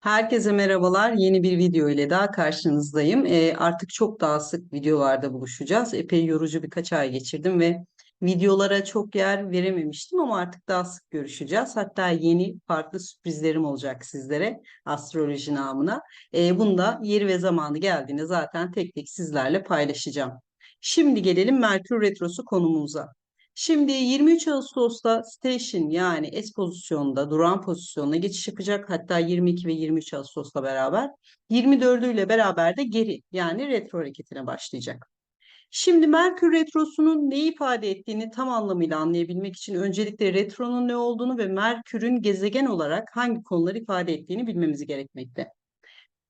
Herkese merhabalar. Yeni bir video ile daha karşınızdayım. Ee, artık çok daha sık videolarda buluşacağız. Epey yorucu birkaç ay geçirdim ve videolara çok yer verememiştim ama artık daha sık görüşeceğiz. Hatta yeni farklı sürprizlerim olacak sizlere astroloji namına. Ee, bunu da yeri ve zamanı geldiğinde zaten tek tek sizlerle paylaşacağım. Şimdi gelelim Merkür Retrosu konumuza. Şimdi 23 Ağustos'ta station yani S pozisyonda duran pozisyonuna geçiş yapacak. Hatta 22 ve 23 Ağustos'la beraber 24'ü ile beraber de geri yani retro hareketine başlayacak. Şimdi Merkür Retrosu'nun ne ifade ettiğini tam anlamıyla anlayabilmek için öncelikle retronun ne olduğunu ve Merkür'ün gezegen olarak hangi konuları ifade ettiğini bilmemiz gerekmekte.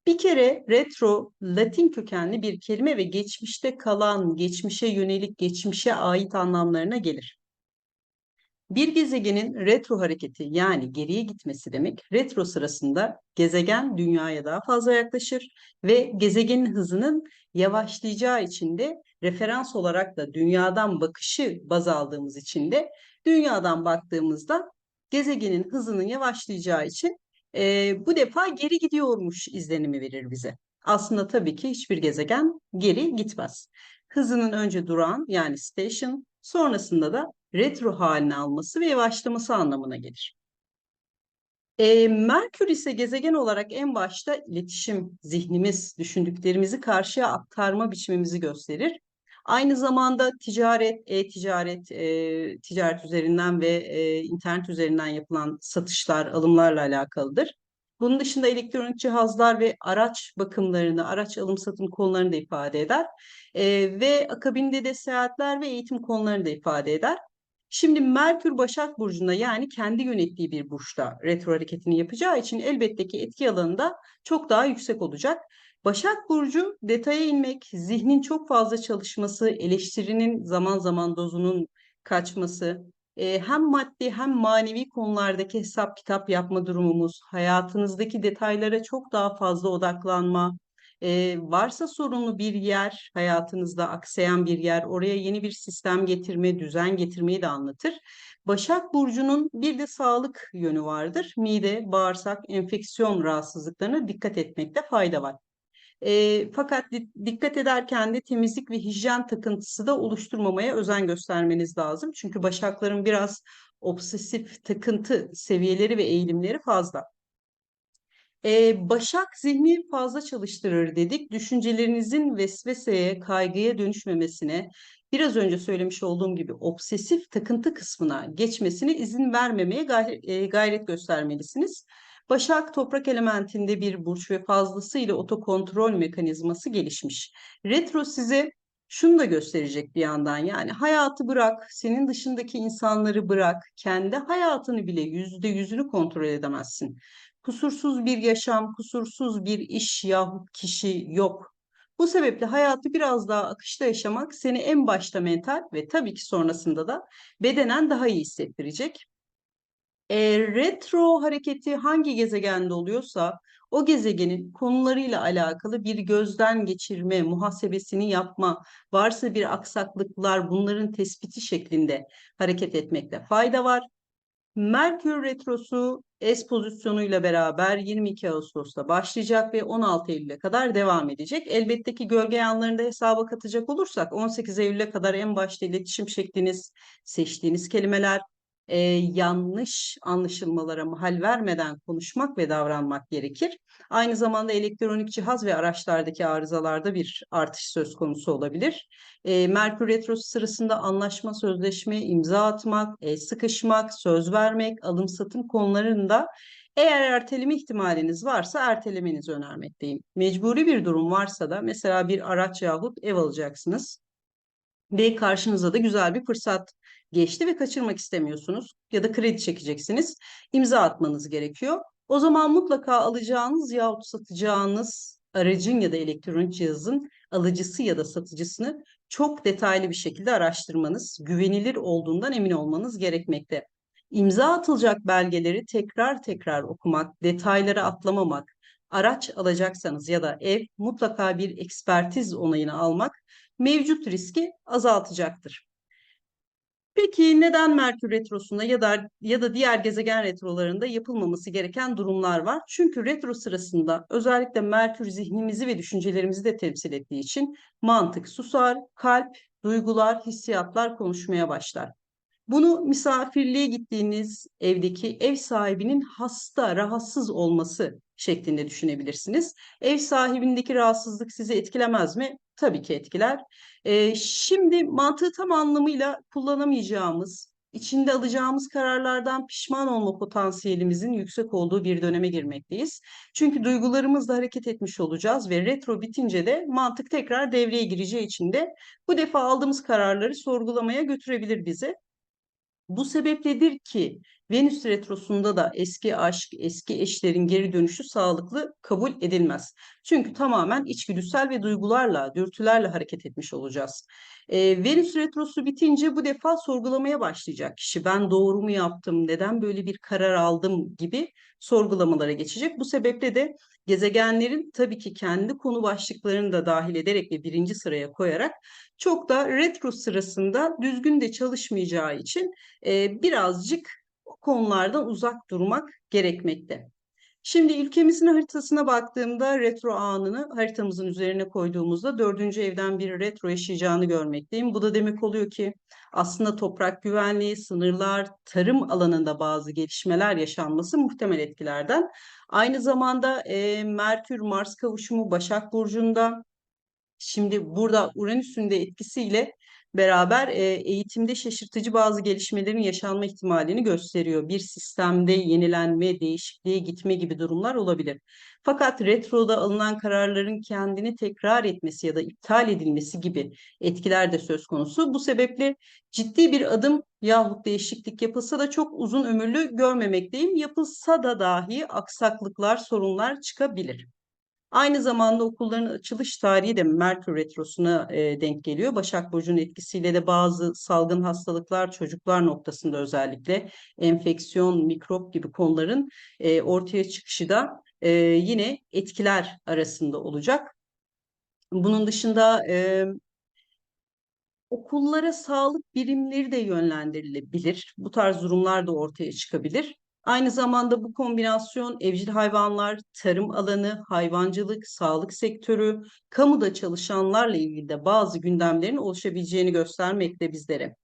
Bir kere retro Latin kökenli bir kelime ve geçmişte kalan, geçmişe yönelik, geçmişe ait anlamlarına gelir. Bir gezegenin retro hareketi yani geriye gitmesi demek. Retro sırasında gezegen dünyaya daha fazla yaklaşır ve gezegenin hızının yavaşlayacağı için de referans olarak da dünyadan bakışı baz aldığımız için de dünyadan baktığımızda gezegenin hızının yavaşlayacağı için e, bu defa geri gidiyormuş izlenimi verir bize. Aslında tabii ki hiçbir gezegen geri gitmez. Hızının önce duran yani station sonrasında da retro haline alması ve yavaşlaması anlamına gelir. E, Merkür ise gezegen olarak en başta iletişim, zihnimiz, düşündüklerimizi karşıya aktarma biçimimizi gösterir. Aynı zamanda ticaret, e-ticaret, e, ticaret üzerinden ve e, internet üzerinden yapılan satışlar, alımlarla alakalıdır. Bunun dışında elektronik cihazlar ve araç bakımlarını, araç alım satım konularını da ifade eder. E, ve akabinde de seyahatler ve eğitim konularını da ifade eder. Şimdi Merkür Başak Burcu'nda yani kendi yönettiği bir burçta retro hareketini yapacağı için elbette ki etki alanında çok daha yüksek olacak. Başak Burcu detaya inmek, zihnin çok fazla çalışması, eleştirinin zaman zaman dozunun kaçması, e, hem maddi hem manevi konulardaki hesap kitap yapma durumumuz, hayatınızdaki detaylara çok daha fazla odaklanma, e, varsa sorunlu bir yer, hayatınızda aksayan bir yer, oraya yeni bir sistem getirme, düzen getirmeyi de anlatır. Başak Burcu'nun bir de sağlık yönü vardır. Mide, bağırsak, enfeksiyon rahatsızlıklarına dikkat etmekte fayda var. E, fakat dikkat ederken de temizlik ve hijyen takıntısı da oluşturmamaya özen göstermeniz lazım. Çünkü başakların biraz obsesif takıntı seviyeleri ve eğilimleri fazla. Ee, Başak zihni fazla çalıştırır dedik. Düşüncelerinizin vesveseye, kaygıya dönüşmemesine, biraz önce söylemiş olduğum gibi obsesif takıntı kısmına geçmesine izin vermemeye e, gayret göstermelisiniz. Başak toprak elementinde bir burç ve fazlasıyla otokontrol mekanizması gelişmiş. Retro size şunu da gösterecek bir yandan yani hayatı bırak, senin dışındaki insanları bırak, kendi hayatını bile yüzde yüzünü kontrol edemezsin. Kusursuz bir yaşam, kusursuz bir iş yahut kişi yok. Bu sebeple hayatı biraz daha akışta yaşamak seni en başta mental ve tabii ki sonrasında da bedenen daha iyi hissettirecek. E, retro hareketi hangi gezegende oluyorsa o gezegenin konularıyla alakalı bir gözden geçirme, muhasebesini yapma, varsa bir aksaklıklar bunların tespiti şeklinde hareket etmekte fayda var. Merkür Retrosu S pozisyonuyla beraber 22 Ağustos'ta başlayacak ve 16 Eylül'e kadar devam edecek. Elbette ki gölge yanlarını da hesaba katacak olursak 18 Eylül'e kadar en başta iletişim şekliniz, seçtiğiniz kelimeler, e, yanlış anlaşılmalara mahal vermeden konuşmak ve davranmak gerekir. Aynı zamanda elektronik cihaz ve araçlardaki arızalarda bir artış söz konusu olabilir. E, Merkür Retrosu sırasında anlaşma, sözleşme, imza atmak, el sıkışmak, söz vermek, alım satım konularında eğer erteleme ihtimaliniz varsa ertelemenizi önermekteyim. Mecburi bir durum varsa da mesela bir araç yahut ev alacaksınız ve karşınıza da güzel bir fırsat geçti ve kaçırmak istemiyorsunuz ya da kredi çekeceksiniz. imza atmanız gerekiyor. O zaman mutlaka alacağınız yahut satacağınız aracın ya da elektronik cihazın alıcısı ya da satıcısını çok detaylı bir şekilde araştırmanız, güvenilir olduğundan emin olmanız gerekmekte. İmza atılacak belgeleri tekrar tekrar okumak, detayları atlamamak, araç alacaksanız ya da ev mutlaka bir ekspertiz onayını almak mevcut riski azaltacaktır. Peki neden Merkür retrosunda ya da ya da diğer gezegen retrolarında yapılmaması gereken durumlar var? Çünkü retro sırasında özellikle Merkür zihnimizi ve düşüncelerimizi de temsil ettiği için mantık susar, kalp, duygular, hissiyatlar konuşmaya başlar. Bunu misafirliğe gittiğiniz evdeki ev sahibinin hasta, rahatsız olması şeklinde düşünebilirsiniz. Ev sahibindeki rahatsızlık sizi etkilemez mi? Tabii ki etkiler. Ee, şimdi mantığı tam anlamıyla kullanamayacağımız, içinde alacağımız kararlardan pişman olma potansiyelimizin yüksek olduğu bir döneme girmekteyiz. Çünkü duygularımızla hareket etmiş olacağız ve retro bitince de mantık tekrar devreye gireceği için de bu defa aldığımız kararları sorgulamaya götürebilir bizi. Bu sebepledir ki Venüs retrosunda da eski aşk, eski eşlerin geri dönüşü sağlıklı kabul edilmez. Çünkü tamamen içgüdüsel ve duygularla, dürtülerle hareket etmiş olacağız. Ee, Venüs retrosu bitince bu defa sorgulamaya başlayacak kişi. Ben doğru mu yaptım, neden böyle bir karar aldım gibi sorgulamalara geçecek. Bu sebeple de gezegenlerin tabii ki kendi konu başlıklarını da dahil ederek ve birinci sıraya koyarak çok da retro sırasında düzgün de çalışmayacağı için e, birazcık konulardan uzak durmak gerekmekte. Şimdi ülkemizin haritasına baktığımda retro anını haritamızın üzerine koyduğumuzda dördüncü evden bir retro yaşayacağını görmekteyim. Bu da demek oluyor ki aslında toprak güvenliği, sınırlar, tarım alanında bazı gelişmeler yaşanması muhtemel etkilerden. Aynı zamanda e, Merkür-Mars kavuşumu Başak Burcu'nda. Şimdi burada Uranüs'ün de etkisiyle beraber e, eğitimde şaşırtıcı bazı gelişmelerin yaşanma ihtimalini gösteriyor. Bir sistemde yenilenme, değişikliğe gitme gibi durumlar olabilir. Fakat retroda alınan kararların kendini tekrar etmesi ya da iptal edilmesi gibi etkiler de söz konusu. Bu sebeple ciddi bir adım yahut değişiklik yapılsa da çok uzun ömürlü görmemekteyim. Yapılsa da dahi aksaklıklar, sorunlar çıkabilir. Aynı zamanda okulların açılış tarihi de Merkür Retrosu'na e, denk geliyor. Başak Burcu'nun etkisiyle de bazı salgın hastalıklar çocuklar noktasında özellikle enfeksiyon, mikrop gibi konuların e, ortaya çıkışı da e, yine etkiler arasında olacak. Bunun dışında e, okullara sağlık birimleri de yönlendirilebilir. Bu tarz durumlar da ortaya çıkabilir. Aynı zamanda bu kombinasyon evcil hayvanlar, tarım alanı, hayvancılık, sağlık sektörü, kamuda çalışanlarla ilgili de bazı gündemlerin oluşabileceğini göstermekte bizlere.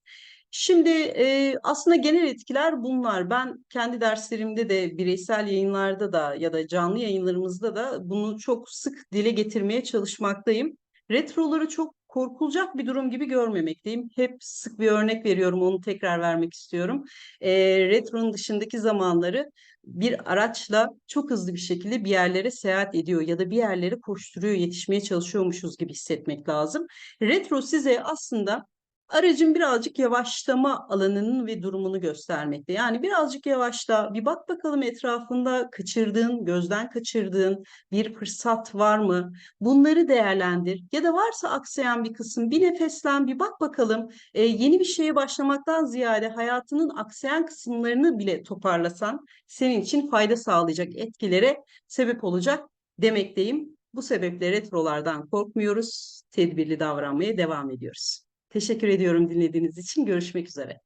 Şimdi e, aslında genel etkiler bunlar. Ben kendi derslerimde de bireysel yayınlarda da ya da canlı yayınlarımızda da bunu çok sık dile getirmeye çalışmaktayım. Retroları çok korkulacak bir durum gibi görmemekteyim. Hep sık bir örnek veriyorum, onu tekrar vermek istiyorum. E, retronun dışındaki zamanları bir araçla çok hızlı bir şekilde bir yerlere seyahat ediyor ya da bir yerlere koşturuyor, yetişmeye çalışıyormuşuz gibi hissetmek lazım. Retro size aslında aracın birazcık yavaşlama alanının ve durumunu göstermekte. Yani birazcık yavaşla, bir bak bakalım etrafında kaçırdığın, gözden kaçırdığın bir fırsat var mı? Bunları değerlendir. Ya da varsa aksayan bir kısım, bir nefeslen, bir bak bakalım. E, yeni bir şeye başlamaktan ziyade hayatının aksayan kısımlarını bile toparlasan senin için fayda sağlayacak etkilere sebep olacak demekteyim. Bu sebeple retrolardan korkmuyoruz, tedbirli davranmaya devam ediyoruz. Teşekkür ediyorum dinlediğiniz için. Görüşmek üzere.